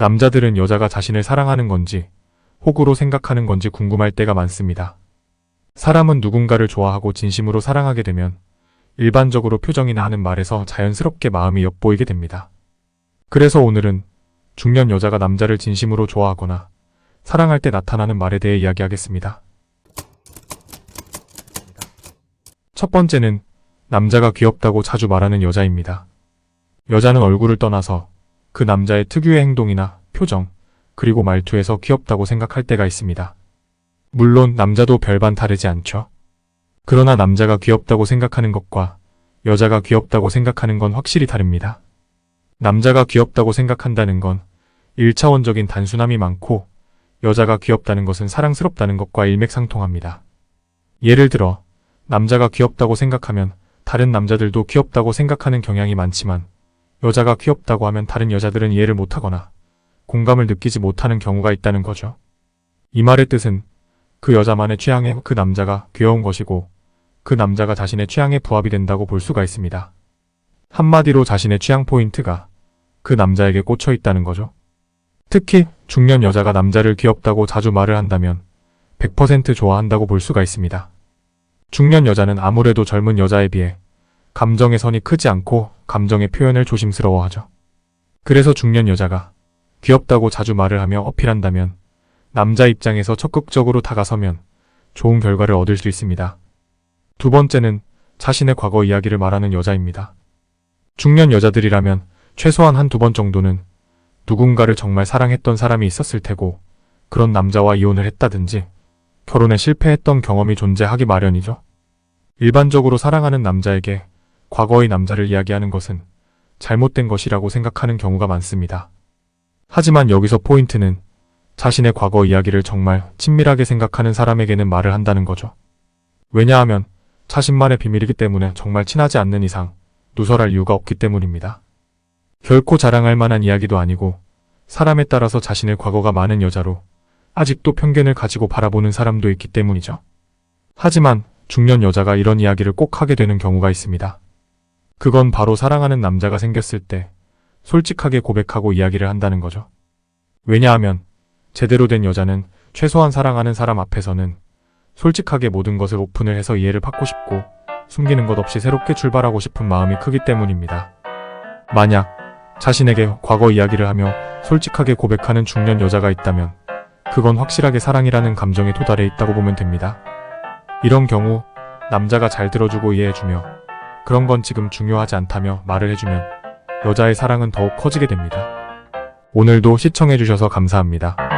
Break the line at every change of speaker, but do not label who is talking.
남자들은 여자가 자신을 사랑하는 건지 혹으로 생각하는 건지 궁금할 때가 많습니다. 사람은 누군가를 좋아하고 진심으로 사랑하게 되면 일반적으로 표정이나 하는 말에서 자연스럽게 마음이 엿보이게 됩니다. 그래서 오늘은 중년 여자가 남자를 진심으로 좋아하거나 사랑할 때 나타나는 말에 대해 이야기하겠습니다. 첫 번째는 남자가 귀엽다고 자주 말하는 여자입니다. 여자는 얼굴을 떠나서 그 남자의 특유의 행동이나 표정, 그리고 말투에서 귀엽다고 생각할 때가 있습니다. 물론 남자도 별반 다르지 않죠. 그러나 남자가 귀엽다고 생각하는 것과 여자가 귀엽다고 생각하는 건 확실히 다릅니다. 남자가 귀엽다고 생각한다는 건 1차원적인 단순함이 많고 여자가 귀엽다는 것은 사랑스럽다는 것과 일맥상통합니다. 예를 들어 남자가 귀엽다고 생각하면 다른 남자들도 귀엽다고 생각하는 경향이 많지만 여자가 귀엽다고 하면 다른 여자들은 이해를 못하거나 공감을 느끼지 못하는 경우가 있다는 거죠. 이 말의 뜻은 그 여자만의 취향에 그 남자가 귀여운 것이고 그 남자가 자신의 취향에 부합이 된다고 볼 수가 있습니다. 한마디로 자신의 취향 포인트가 그 남자에게 꽂혀 있다는 거죠. 특히 중년 여자가 남자를 귀엽다고 자주 말을 한다면 100% 좋아한다고 볼 수가 있습니다. 중년 여자는 아무래도 젊은 여자에 비해 감정의 선이 크지 않고 감정의 표현을 조심스러워하죠. 그래서 중년 여자가 귀엽다고 자주 말을 하며 어필한다면 남자 입장에서 적극적으로 다가서면 좋은 결과를 얻을 수 있습니다. 두 번째는 자신의 과거 이야기를 말하는 여자입니다. 중년 여자들이라면 최소한 한 두 번 정도는 누군가를 정말 사랑했던 사람이 있었을 테고 그런 남자와 이혼을 했다든지 결혼에 실패했던 경험이 존재하기 마련이죠. 일반적으로 사랑하는 남자에게 과거의 남자를 이야기하는 것은 잘못된 것이라고 생각하는 경우가 많습니다. 하지만 여기서 포인트는 자신의 과거 이야기를 정말 친밀하게 생각하는 사람에게는 말을 한다는 거죠. 왜냐하면 자신만의 비밀이기 때문에 정말 친하지 않는 이상 누설할 이유가 없기 때문입니다. 결코 자랑할 만한 이야기도 아니고 사람에 따라서 자신의 과거가 많은 여자로 아직도 편견을 가지고 바라보는 사람도 있기 때문이죠. 하지만 중년 여자가 이런 이야기를 꼭 하게 되는 경우가 있습니다. 그건 바로 사랑하는 남자가 생겼을 때 솔직하게 고백하고 이야기를 한다는 거죠. 왜냐하면 제대로 된 여자는 최소한 사랑하는 사람 앞에서는 솔직하게 모든 것을 오픈을 해서 이해를 받고 싶고 숨기는 것 없이 새롭게 출발하고 싶은 마음이 크기 때문입니다. 만약 자신에게 과거 이야기를 하며 솔직하게 고백하는 중년 여자가 있다면 그건 확실하게 사랑이라는 감정에 도달해 있다고 보면 됩니다. 이런 경우 남자가 잘 들어주고 이해해주며 그런 건 지금 중요하지 않다며 말을 해주면 여자의 사랑은 더욱 커지게 됩니다. 오늘도 시청해주셔서 감사합니다.